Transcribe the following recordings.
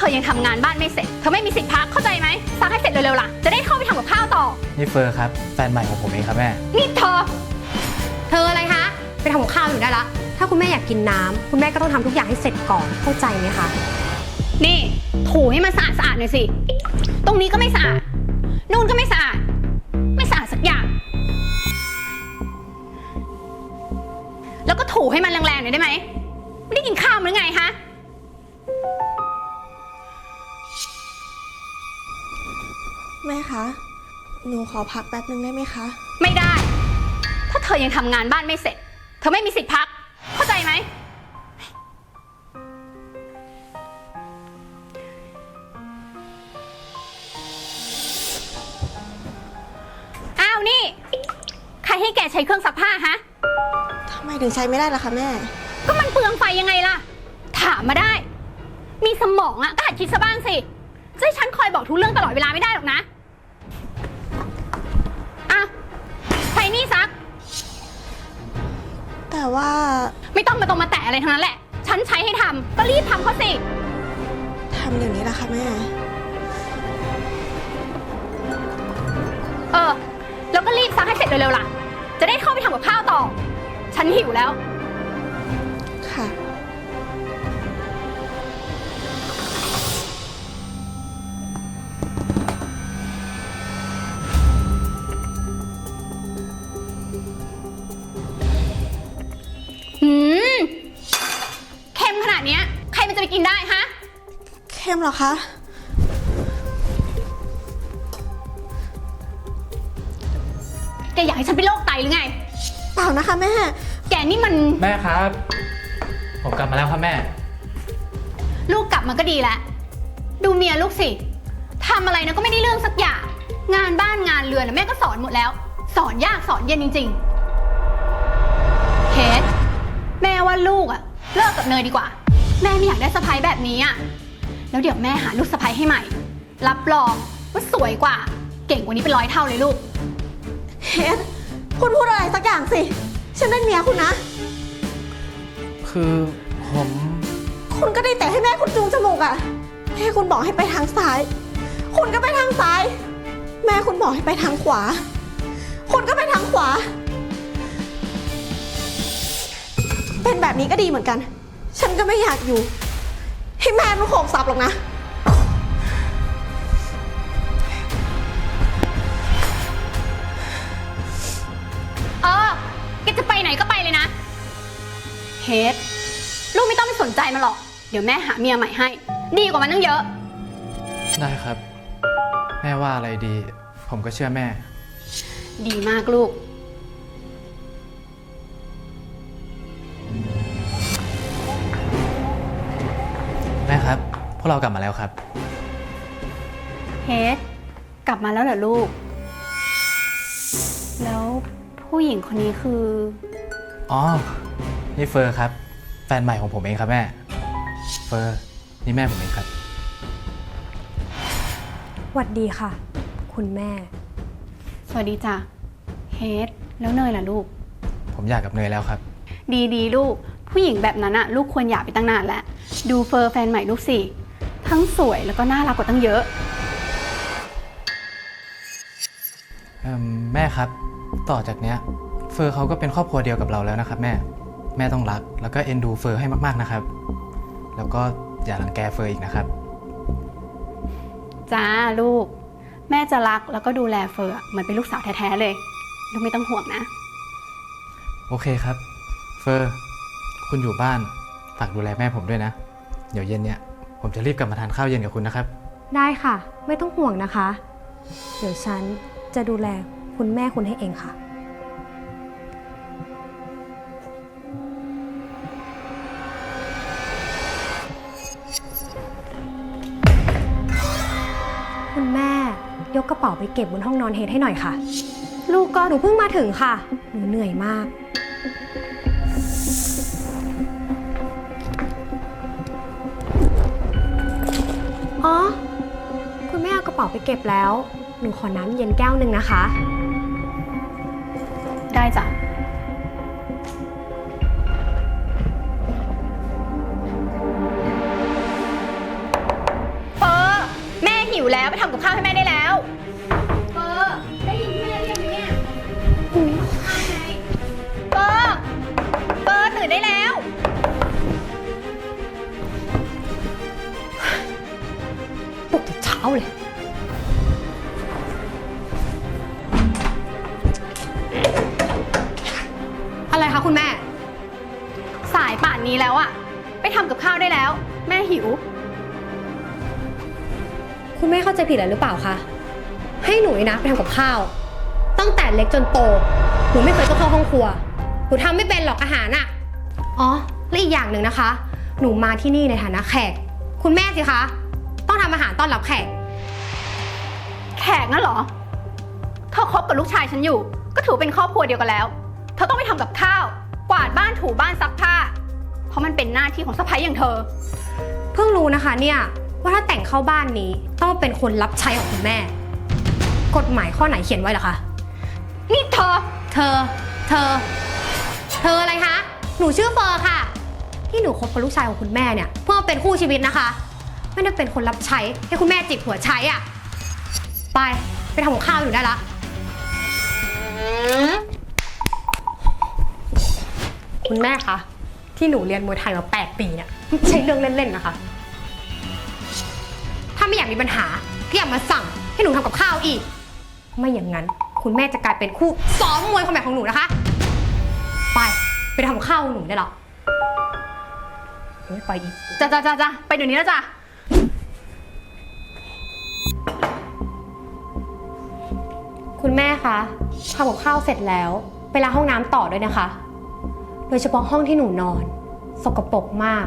ธอยังทำงานบ้านไม่เสร็จ เธอไม่มีสิทธิ์พักเข้าใจไหมซักให้เสร็จเร็วๆล่ะ จะได้เข้าไปทำกับข้าวต่อ นี่เฟอร์ครับ แฟนใหม่ของผมเองครับแม่ นี่เธอ เธออะไรคะ ไปทำกับข้าวอยู่ได้ละ ถ้าคุณแม่อยากกินน้ำคุณแม่ก็ต้องทำทุกอย่างให้เสร็จก่อน เข้าใจไหมคะ นี่ ถูให้มันสะอาดสะอาดหน่อยสิ ตรงนี้ก็ไม่สะอาด นู่นก็ไม่สะอาด ไม่สะอาดสักอย่าง แล้วก็ถูให้มันแรงๆหน่อยได้ไหม ไม่ได้กินข้าวมั้หรือไงฮะ แม่คะ หนูขอพักแป๊บนึงได้ไหมคะ ไม่ได้ ถ้าเธอยังทำงานบ้านไม่เสร็จ เธอไม่มีสิทธิ์พัก เข้าใจไหม อ้าวนี่ ใครให้แกใช้เครื่องซักผ้าฮะ ทำไมถึงใช้ไม่ได้ล่ะคะแม่ ก็มันเปลืองไฟยังไงล่ะ ถามมาได้ มีสมองอะก็หัดคิดซะบ้างสิจะให้ฉันคอยบอกทุกเรื่องตลอดเวลาไม่ได้หรอกนะ แต่ว่า ไม่ต้องมาตรงมาแตะอะไรทั้งนั้นแหละ ฉันใช้ให้ทำก็รีบทำเขาสิ ทำเดี๋ยวนี้ล่ะคะแม่ เออ แล้วก็รีบซักให้เสร็จเร็วๆล่ะ จะได้เข้าไปทำกับข้าวต่อ ฉันหิวแล้ว เข้มเหรอคะ แกอยากให้ฉันเป็นโรคไตหรือไง เปล่านะคะแม่ แกนี่มันแม่ครับ ผมกลับมาแล้วครับแม่ ลูกกลับมาก็ดีแล้ว ดูเมียลูกสิ ทำอะไรนะก็ไม่ได้เรื่องสักอย่าง งานบ้านงานเรือนนะแม่ก็สอนหมดแล้ว สอนยากสอนเย็นจริงๆเฮดแม่ว่าลูกอะเลิกกับเนยดีกว่า แม่ไม่อยากได้สะพ้ายแบบนี้อะ แล้วเดี๋ยวแม่หาลูกสะพ้ายให้ใหม่ รับรองว่าสวยกว่า เก่งกว่านี้เป็นร้อยเท่าเลยลูก เฮดคุณพูดอะไรสักอย่างสิ ฉันเป็นเมียคุณนะ คือผม คุณก็ได้แต่ให้แม่คุณจูงจมูกอะแม่คุณบอกให้ไปทางซ้าย คุณก็ไปทางซ้าย แม่คุณบอกให้ไปทางขวา คุณก็ไปทางขวา เป็นแบบนี้ก็ดีเหมือนกัน ฉันก็ไม่อยากอยู่ ให้แม่มันโขกสับหรอกนะ เออแกจะไปไหนก็ไปเลยนะ เฮดลูกไม่ต้องไปสนใจมันหรอก เดี๋ยวแม่หาเมียใหม่ให้ ดีกว่ามันตั้งเยอะ ได้ครับ แม่ว่าอะไรดี ผมก็เชื่อแม่ ดีมากลูก แม่ครับ พวกเรากลับมาแล้วครับ เฮดกลับมาแล้วเหรอลูก แล้วผู้หญิงคนนี้คือ อ๋อ นี่เฟอร์ครับ แฟนใหม่ของผมเองครับแม่ เฟอร์นี่แม่ผมเองครับ หวัดดีค่ะ คุณแม่ สวัสดีจ้ะ เฮดแล้วเนยล่ะลูก ผมอยากกับเนยแล้วครับ ดีดีลูก ผู้หญิงแบบนั้นอะลูกควรหย่าไปตั้งนานแล้ว ดูเฟอร์แฟนใหม่ลูกสิ ทั้งสวยแล้วก็น่ารักกว่าตั้งเยอะ เอิ่มแม่ครับ ต่อจากเนี้ย เฟอร์เขาก็เป็นครอบครัวเดียวกับเราแล้วนะครับ แม่ แม่ต้องรัก แล้วก็เอ็นดูเฟอร์ให้มากๆนะครับ แล้วก็อย่ารังแกเฟอร์อีกนะครับ จ้าลูก แม่จะรักแล้วก็ดูแลเฟอร์อะเหมือนเป็นลูกสาวแท้ๆเลย ลูกไม่ต้องห่วงนะ โอเคครับ เฟอร์ คุณอยู่บ้าน ฝากดูแลแม่ผมด้วยนะ เดี๋ยวเย็นเนี้ยผมจะรีบกลับมาทานข้าวเย็นกับคุณนะครับ ได้ค่ะ ไม่ต้องห่วงนะคะ เดี๋ยวฉันจะดูแลคุณแม่คุณให้เองค่ะ คุณแม่ยกกระเป๋าไปเก็บบนห้องนอนเฮดให้หน่อยค่ะ ลูกก็หนูเพิ่งมาถึงค่ะ หนูเหนื่อยมาก อ๋อ คุณแม่เอากระเป๋าไปเก็บแล้ว หนูขอน้ำเย็นแก้วหนึ่งนะคะ ได้จ้ะเออแม่หิวแล้ว ไปทำกับข้าวให้แม่ได้แล้วาเลย อะไรคะคุณแม่ สายป่านนี้แล้วอะไปทำกับข้าวได้แล้ว แม่หิว คุณแม่เข้าใจผิดอะไรหรือเปล่าคะให้หนูนี่นะไปทำกับข้าว ตั้งแต่เล็กจนโตหนูไม่เคยต้องเข้าห้องครัวหนูทำไม่เป็นหรอกอาหารอะอ๋อและอีกอย่างหนึ่งนะคะ หนูมาที่นี่ในฐานะแขก คุณแม่สิคะต้อง ทำอาหารต้อนรับแขก แขกนั่นเหรอ เธอคบกับลูกชายฉันอยู่ ก็ถือเป็นครอบครัวเดียวกันแล้ว เธอต้องไปทำกับข้าว กวาดบ้านถูบ้านซักผ้า เพราะมันเป็นหน้าที่ของสะใภ้อย่างเธอ เพิ่งรู้นะคะเนี่ย ว่าถ้าแต่งเข้าบ้านนี้ต้องเป็นคนรับใช้ของคุณแม่ กฎหมายข้อไหนเขียนไว้เหรอคะ นี่เธอ เธอ เธอ เธออะไรคะ หนูชื่อเฟอร์ค่ะ ที่หนูคบกับลูกชายของคุณแม่เนี่ย เพื่อมาเป็นคู่ชีวิตนะคะ ไม่ได้เป็นคนรับใช้ ให้คุณแม่จิบหัวใช้อะ่ะ ไป ไปทำกับข้าวอยู่ได้ละ คุณแม่คะ ที่หนูเรียนมวยไทยมา 8 ปีเนี่ยไม่ใช่เรื่องเล่น ๆ นะคะ ถ้าไม่อยากมีปัญหาก็อย่ามาสั่งให้หนูทำกับข้าวอีก ไม่อย่างนั้น คุณแม่จะกลายเป็นคู่ซ้อมมวยคนแบบของหนูนะคะ ไป ไปทำข้าวหนูได้หรอไม่ไปอีกจ้าจ้าจ้าจ้าไปเดี๋ยวนี้แล้วจ้ะ คุณแม่คะทำกับข้าวเสร็จแล้วไปล้างห้องน้ำต่อด้วยนะคะ โดยเฉพาะห้องที่หนูนอน สกปรกมาก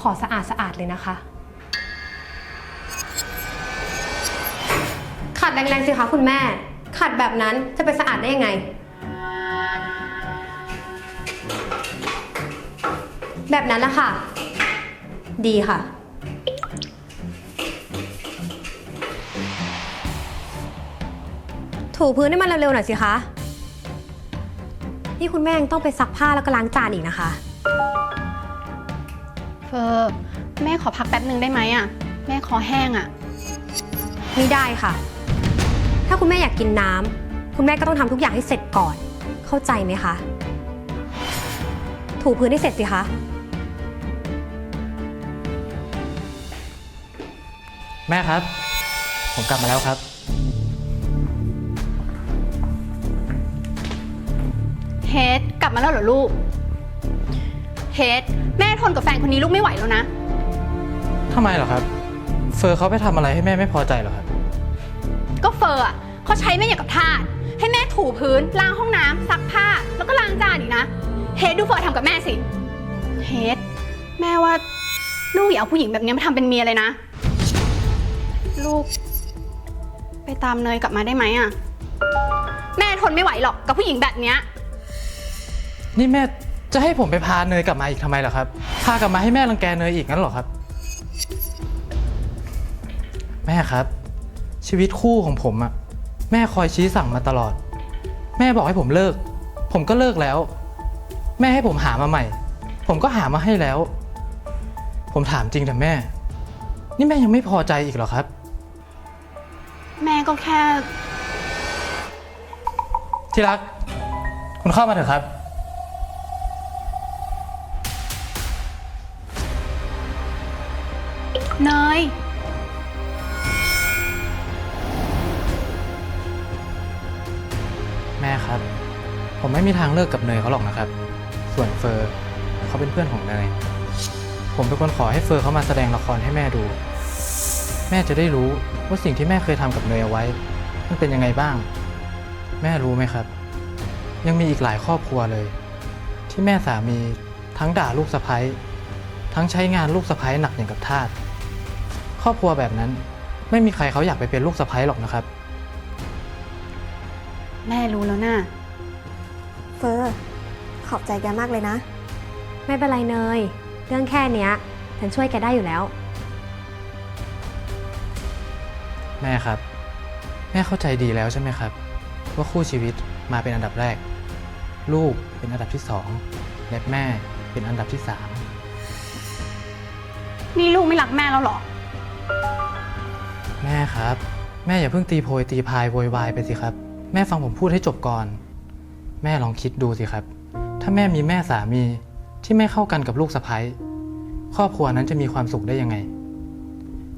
ขอสะอาดสะอาดเลยนะคะ ขัดแรงๆสิคะคุณแม่ ขัดแบบนั้นจะไปสะอาดได้ยังไง แบบนั้นละค่ะ ดีค่ะ ถูพื้นให้มันเร็วๆหน่อยสิคะ นี่คุณแม่ยังต้องไปซักผ้าแล้วก็ล้างจานอีกนะคะ เฟอร์แม่ขอพักแป๊บหนึ่งได้ไหมอะแม่คอแห้งอะไม่ได้ค่ะ ถ้าคุณแม่อยากกินน้ำคุณแม่ก็ต้องทำทุกอย่างให้เสร็จก่อน เข้าใจไหมคะ ถูพื้นให้เสร็จสิคะ แม่ครับ ผมกลับมาแล้วครับ เฮดกลับมาแล้วเหรอลูก เฮดแม่ทนกับแฟนคนนี้ลูกไม่ไหวแล้วนะ ทำไมเหรอครับ เฟอร์เขาไปทำอะไรให้แม่ไม่พอใจเหรอครับ ก็เฟอร์อะเขาใช้แม่อย่างกับทาสให้แม่ถูพื้นล้างห้องน้ำซักผ้า แล้วก็ล้างจานอีกนะ เฮดดูเฟอร์ทำกับแม่สิ เฮดแม่ว่าลูกอย่าเอาผู้หญิงแบบนี้มาทำเป็นเมียเลยนะ ลูก ไปตามเนยกลับมาได้ไหมอะแม่ทนไม่ไหวหรอกกับผู้หญิงแบบเนี้ย นี่แม่จะให้ผมไปพาเนยกลับมาอีกทำไมล่ะครับ พากลับมาให้แม่รังแกเนยอีกงั้นเหรอครับ แม่ครับ ชีวิตคู่ของผมอะแม่คอยชี้สั่งมาตลอด แม่บอกให้ผมเลิก ผมก็เลิกแล้ว แม่ให้ผมหามาใหม่ ผมก็หามาให้แล้ว ผมถามจริงแต่แม่ นี่แม่ยังไม่พอใจอีกเหรอครับ แม่ก็แค่ ที่รัก คุณเข้ามาเถอะครับ เนย แม่ครับ ผมไม่มีทางเลิกกับเนยเขาหรอกนะครับ ส่วนเฟอร์เขาเป็นเพื่อนของเนย ผมเป็นคนขอให้เฟอร์เขามาแสดงละครให้แม่ดู แม่จะได้รู้ว่าสิ่งที่แม่เคยทำกับเนยเอาไว้ มันเป็นยังไงบ้าง แม่รู้ไหมครับ ยังมีอีกหลายครอบครัวเลย ที่แม่สามีทั้งด่าลูกสะใภ้ทั้งใช้งานลูกสะใภ้หนักอย่างกับทาส ครอบครัวแบบนั้น ไม่มีใครเขาอยากไปเป็นลูกสะใภ้หรอกนะครับ แม่รู้แล้วนะ่ะเฟอร์ขอบใจแกมากเลยนะ ไม่เป็นไรเนย เรื่องแค่เนี้ย ฉันช่วยแกได้อยู่แล้ว แม่ครับ แม่เข้าใจดีแล้วใช่ไหมครับ ว่าคู่ชีวิตมาเป็นอันดับแรก ลูกเป็นอันดับที่สองและแม่เป็นอันดับที่สาม นี่ลูกไม่รักแม่แล้วเหรอ แม่ครับ แม่อย่าเพิ่งตีโพยตีพายโวยวายไปสิครับ แม่ฟังผมพูดให้จบก่อน แม่ลองคิดดูสิครับ ถ้าแม่มีแม่สามีที่ไม่เข้ากันกับลูกสะใภ้ครอบครัวนั้นจะมีความสุขได้ยังไง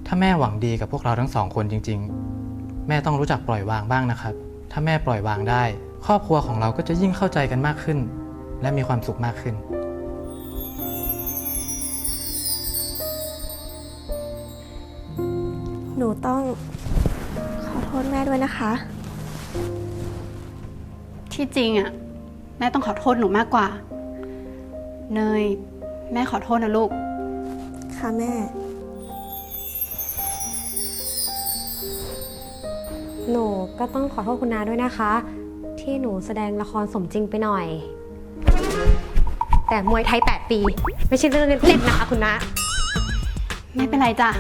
ถ้าแม่หวังดีกับพวกเราทั้งสองคนจริง ๆ แม่ต้องรู้จักปล่อยวางบ้างนะครับ ถ้าแม่ปล่อยวางได้ ครอบครัวของเราก็จะยิ่งเข้าใจกันมากขึ้น และมีความสุขมากขึ้น ษแม่ด้วยนะคะ ที่จริงอะแม่ต้องขอโทษหนูมากกว่า เนย แม่ขอโทษนะลูก ค่ะแม่ หนูก็ต้องขอโทษคุณนาด้วยนะคะ ที่หนูแสดงละครสมจริงไปหน่อย แต่มวยไทย 8 ปี ไม่ใช่เรื่องเล่นๆนะคะคุณนาไม่เป็นไรจ้ะ